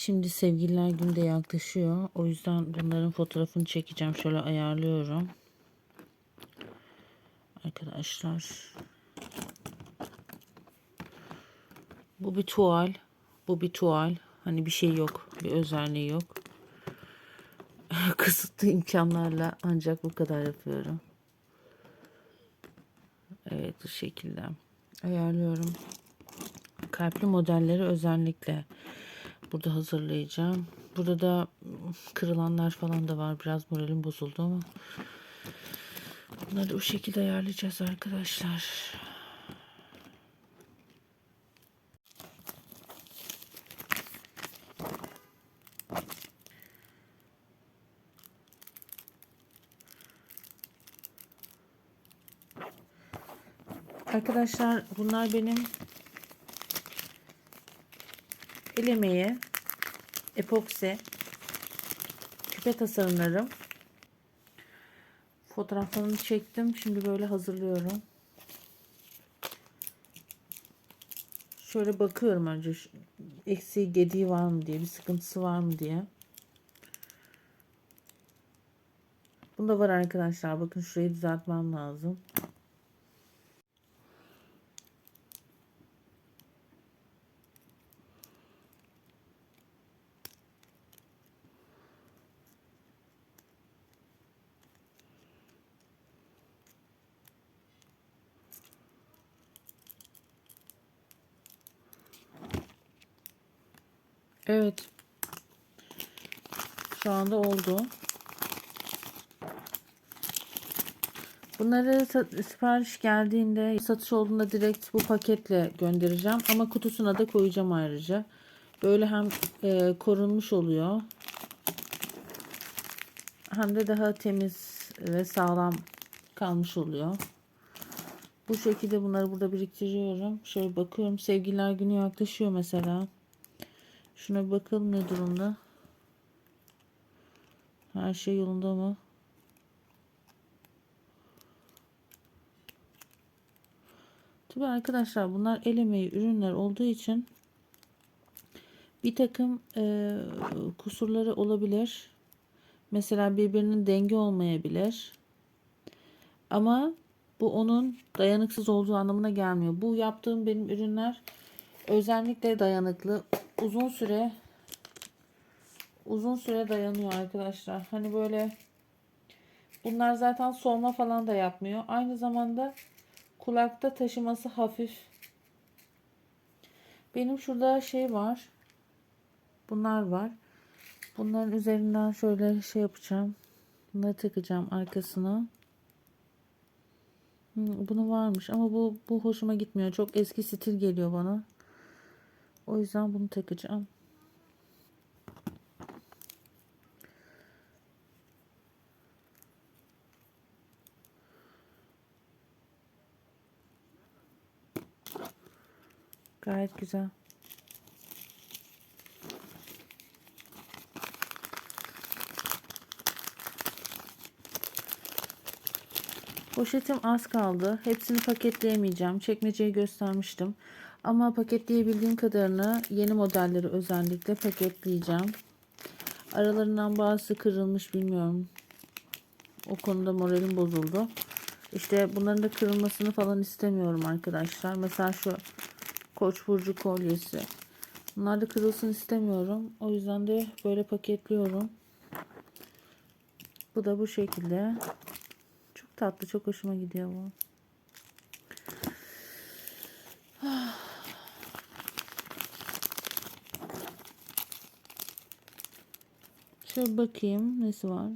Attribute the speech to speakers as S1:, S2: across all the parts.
S1: Şimdi sevgililer günü de yaklaşıyor. O yüzden bunların fotoğrafını çekeceğim. Şöyle ayarlıyorum. Arkadaşlar. Bu bir tuval. Bu bir tuval. Hani bir şey yok. Bir özelliği yok. Kısıtlı imkanlarla ancak bu kadar yapıyorum. Evet bu şekilde. Ayarlıyorum. Kalpli modelleri özellikle burada hazırlayacağım. Burada da kırılanlar falan da var. Biraz moralim bozuldu ama bunları bu şekilde ayarlayacağız arkadaşlar. Arkadaşlar bunlar benim el emeği, epoksi, küpe tasarımlarım. Fotoğraflarını çektim. Şimdi böyle hazırlıyorum. Şöyle bakıyorum önce eksiği gediği var mı diye, bir sıkıntısı var mı diye. Bunda var arkadaşlar. Bakın şurayı düzeltmem lazım. Evet. Şu anda oldu. Bunları sipariş geldiğinde satış olduğunda direkt bu paketle göndereceğim. Ama kutusuna da koyacağım ayrıca. Böyle hem e, korunmuş oluyor. Hem de daha temiz ve sağlam kalmış oluyor. Bu şekilde bunları burada biriktiriyorum. Şöyle bakıyorum. Sevgililer günü yaklaşıyor mesela. Şuna bakalım ne durumda. Her şey yolunda mı? Tabii arkadaşlar bunlar el emeği ürünler olduğu için bir takım e, kusurları olabilir. Mesela birbirinin denge olmayabilir. Ama bu onun dayanıksız olduğu anlamına gelmiyor. Bu yaptığım benim ürünler özellikle dayanıklı. Uzun süre uzun süre dayanıyor arkadaşlar. Hani böyle bunlar zaten solma falan da yapmıyor. Aynı zamanda kulakta taşıması hafif. Benim şurada şey var. Bunlar var. Bunların üzerinden şöyle şey yapacağım. Bunları takacağım arkasına. Bunu varmış ama bu bu hoşuma gitmiyor. Çok eski stil geliyor bana. O yüzden bunu takacağım. Gayet güzel. Poşetim az kaldı. Hepsini paketleyemeyeceğim. Çekmeceyi göstermiştim. Ama paketleyebildiğim kadarını yeni modelleri özellikle paketleyeceğim. Aralarından bazısı kırılmış bilmiyorum. O konuda moralim bozuldu. İşte bunların da kırılmasını falan istemiyorum arkadaşlar. Mesela şu Koç burcu kolyesi. Bunlar da kırılsın istemiyorum. O yüzden de böyle paketliyorum. Bu da bu şekilde. Çok tatlı, çok hoşuma gidiyor bu. Bakayım nesi var.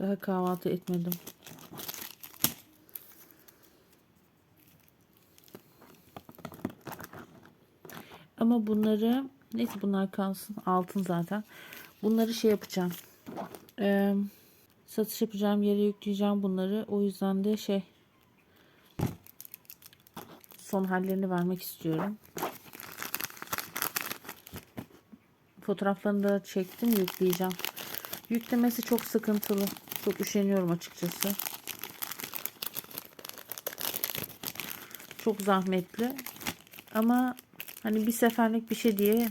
S1: Daha kahvaltı etmedim. Ama bunları Neyse bunlar kalsın. Altın zaten. Bunları şey yapacağım. Ee, satış yapacağım yere yükleyeceğim bunları. O yüzden de şey son hallerini vermek istiyorum. Fotoğraflarını da çektim yükleyeceğim. Yüklemesi çok sıkıntılı. Çok üşeniyorum açıkçası. Çok zahmetli. Ama hani bir seferlik bir şey diye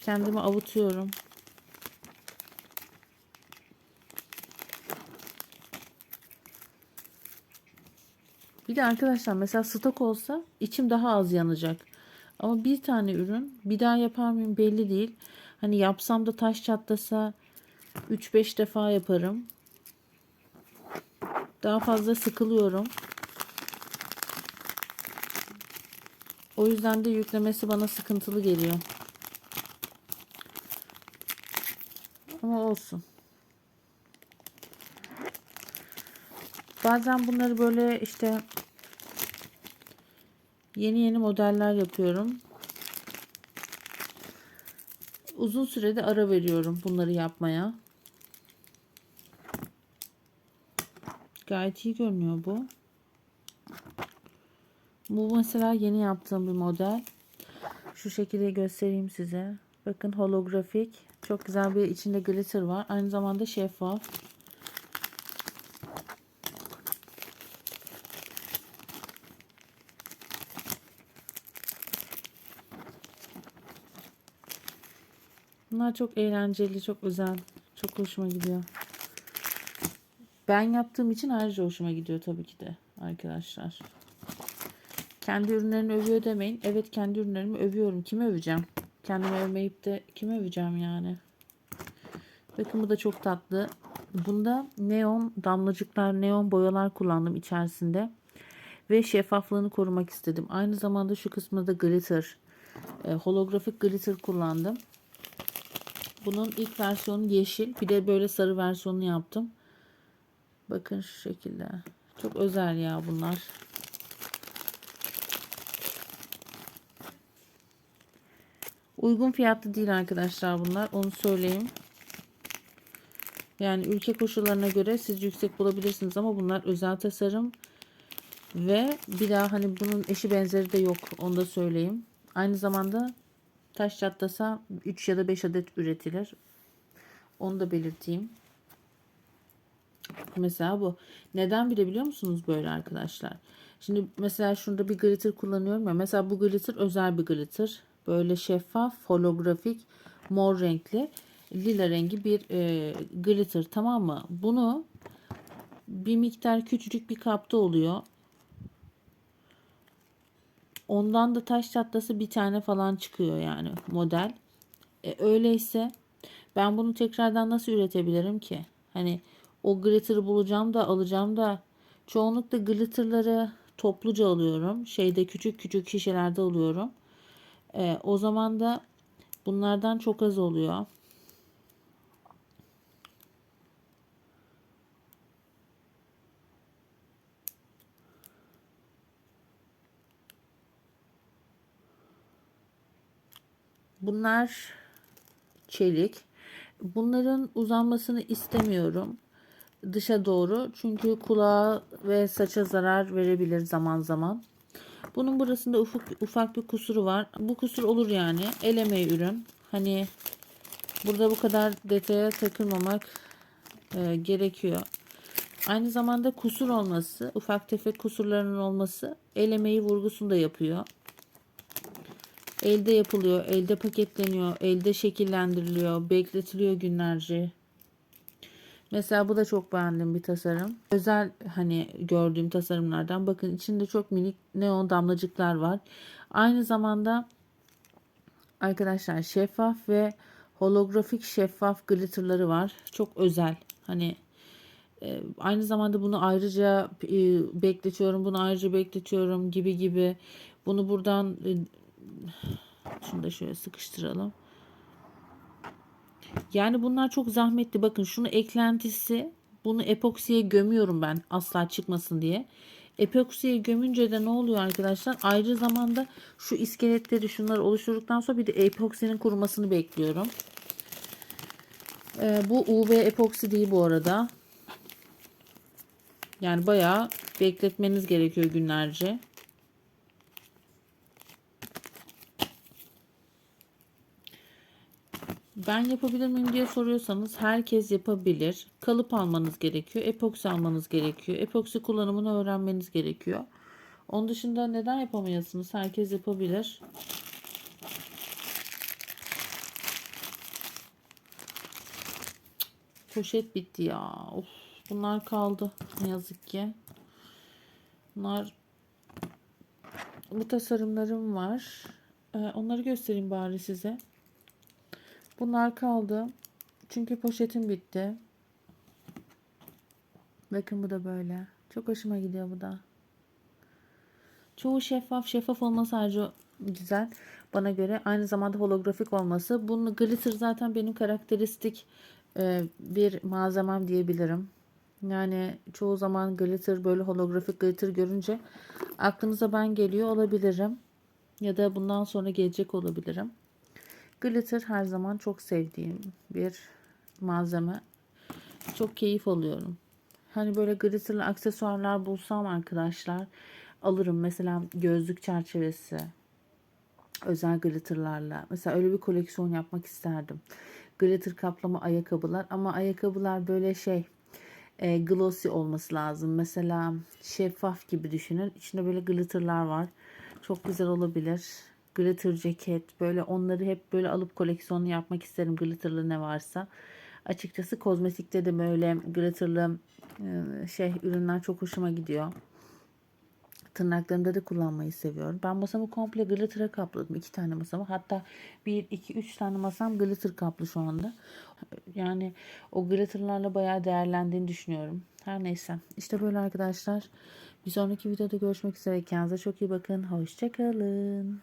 S1: kendimi avutuyorum. Bir de arkadaşlar mesela stok olsa içim daha az yanacak. Ama bir tane ürün bir daha yapar mıyım belli değil. Hani yapsam da taş çatlasa 3-5 defa yaparım. Daha fazla sıkılıyorum. O yüzden de yüklemesi bana sıkıntılı geliyor. Ama olsun. Bazen bunları böyle işte yeni yeni modeller yapıyorum. Uzun sürede ara veriyorum bunları yapmaya. Gayet iyi görünüyor bu. Bu mesela yeni yaptığım bir model. Şu şekilde göstereyim size. Bakın holografik. Çok güzel bir içinde glitter var. Aynı zamanda şeffaf. Bunlar çok eğlenceli, çok özel. Çok hoşuma gidiyor. Ben yaptığım için ayrıca hoşuma gidiyor tabii ki de arkadaşlar. Kendi ürünlerini övüyor demeyin. Evet kendi ürünlerimi övüyorum. Kimi öveceğim? Kendimi övmeyip de kimi öveceğim yani? Bakın bu da çok tatlı. Bunda neon damlacıklar, neon boyalar kullandım içerisinde. Ve şeffaflığını korumak istedim. Aynı zamanda şu kısmında da glitter, e, holografik glitter kullandım. Bunun ilk versiyonu yeşil. Bir de böyle sarı versiyonunu yaptım. Bakın şu şekilde. Çok özel ya bunlar. Uygun fiyatlı değil arkadaşlar bunlar. Onu söyleyeyim. Yani ülke koşullarına göre siz yüksek bulabilirsiniz ama bunlar özel tasarım. Ve bir daha hani bunun eşi benzeri de yok. Onu da söyleyeyim. Aynı zamanda taş çatlasa 3 ya da 5 adet üretilir. Onu da belirteyim. Mesela bu. Neden bile biliyor musunuz böyle arkadaşlar? Şimdi mesela şurada bir glitter kullanıyorum ya. Mesela bu glitter özel bir glitter. Böyle şeffaf, holografik, mor renkli, lila rengi bir e, glitter tamam mı? Bunu bir miktar küçücük bir kapta oluyor. Ondan da taş çatlası bir tane falan çıkıyor yani model. E, öyleyse ben bunu tekrardan nasıl üretebilirim ki? Hani o glitter'ı bulacağım da alacağım da çoğunlukla glitter'ları topluca alıyorum. Şeyde küçük küçük şişelerde alıyorum. E, o zaman da bunlardan çok az oluyor. Bunlar çelik. Bunların uzanmasını istemiyorum dışa doğru. Çünkü kulağa ve saça zarar verebilir zaman zaman. Bunun burasında ufak ufak bir kusuru var. Bu kusur olur yani. El emeği ürün. Hani burada bu kadar detaya takılmamak e, gerekiyor. Aynı zamanda kusur olması, ufak tefek kusurlarının olması el emeği vurgusunu da yapıyor. Elde yapılıyor, elde paketleniyor, elde şekillendiriliyor, bekletiliyor günlerce. Mesela bu da çok beğendiğim bir tasarım. Özel hani gördüğüm tasarımlardan. Bakın içinde çok minik neon damlacıklar var. Aynı zamanda arkadaşlar şeffaf ve holografik şeffaf glitterları var. Çok özel. Hani e, aynı zamanda bunu ayrıca e, bekletiyorum. Bunu ayrıca bekletiyorum gibi gibi. Bunu buradan e, şunu da şöyle sıkıştıralım. Yani bunlar çok zahmetli. Bakın şunu eklentisi bunu epoksiye gömüyorum ben asla çıkmasın diye. Epoksiye gömünce de ne oluyor arkadaşlar? Ayrı zamanda şu iskeletleri şunları oluşturduktan sonra bir de epoksinin kurumasını bekliyorum. Ee, bu UV epoksi değil bu arada. Yani bayağı bekletmeniz gerekiyor günlerce. Ben yapabilir miyim diye soruyorsanız herkes yapabilir. Kalıp almanız gerekiyor. Epoksi almanız gerekiyor. Epoksi kullanımını öğrenmeniz gerekiyor. Onun dışında neden yapamayasınız? Herkes yapabilir. Poşet bitti ya. Of, bunlar kaldı ne yazık ki. Bunlar bu tasarımlarım var. Ee, onları göstereyim bari size. Bunlar kaldı. Çünkü poşetim bitti. Bakın bu da böyle. Çok hoşuma gidiyor bu da. Çoğu şeffaf. Şeffaf olması ayrıca güzel. Bana göre aynı zamanda holografik olması. Bunu glitter zaten benim karakteristik e, bir malzemem diyebilirim. Yani çoğu zaman glitter böyle holografik glitter görünce aklınıza ben geliyor olabilirim. Ya da bundan sonra gelecek olabilirim. Glitter her zaman çok sevdiğim bir malzeme. Çok keyif alıyorum. Hani böyle glitterlı aksesuarlar bulsam arkadaşlar alırım. Mesela gözlük çerçevesi özel glitterlarla. Mesela öyle bir koleksiyon yapmak isterdim. Glitter kaplama ayakkabılar ama ayakkabılar böyle şey e, glossy olması lazım. Mesela şeffaf gibi düşünün. İçinde böyle glitterlar var. Çok güzel olabilir. Glitter ceket böyle onları hep böyle alıp koleksiyonunu yapmak isterim glitterlı ne varsa. Açıkçası kozmetikte de böyle glitterlı e, şey ürünler çok hoşuma gidiyor. Tırnaklarımda da kullanmayı seviyorum. Ben masamı komple glitter'a kapladım. iki tane masamı. Hatta bir, iki, üç tane masam glitter kaplı şu anda. Yani o glitterlarla bayağı değerlendiğini düşünüyorum. Her neyse. İşte böyle arkadaşlar. Bir sonraki videoda görüşmek üzere. Kendinize çok iyi bakın. Hoşçakalın.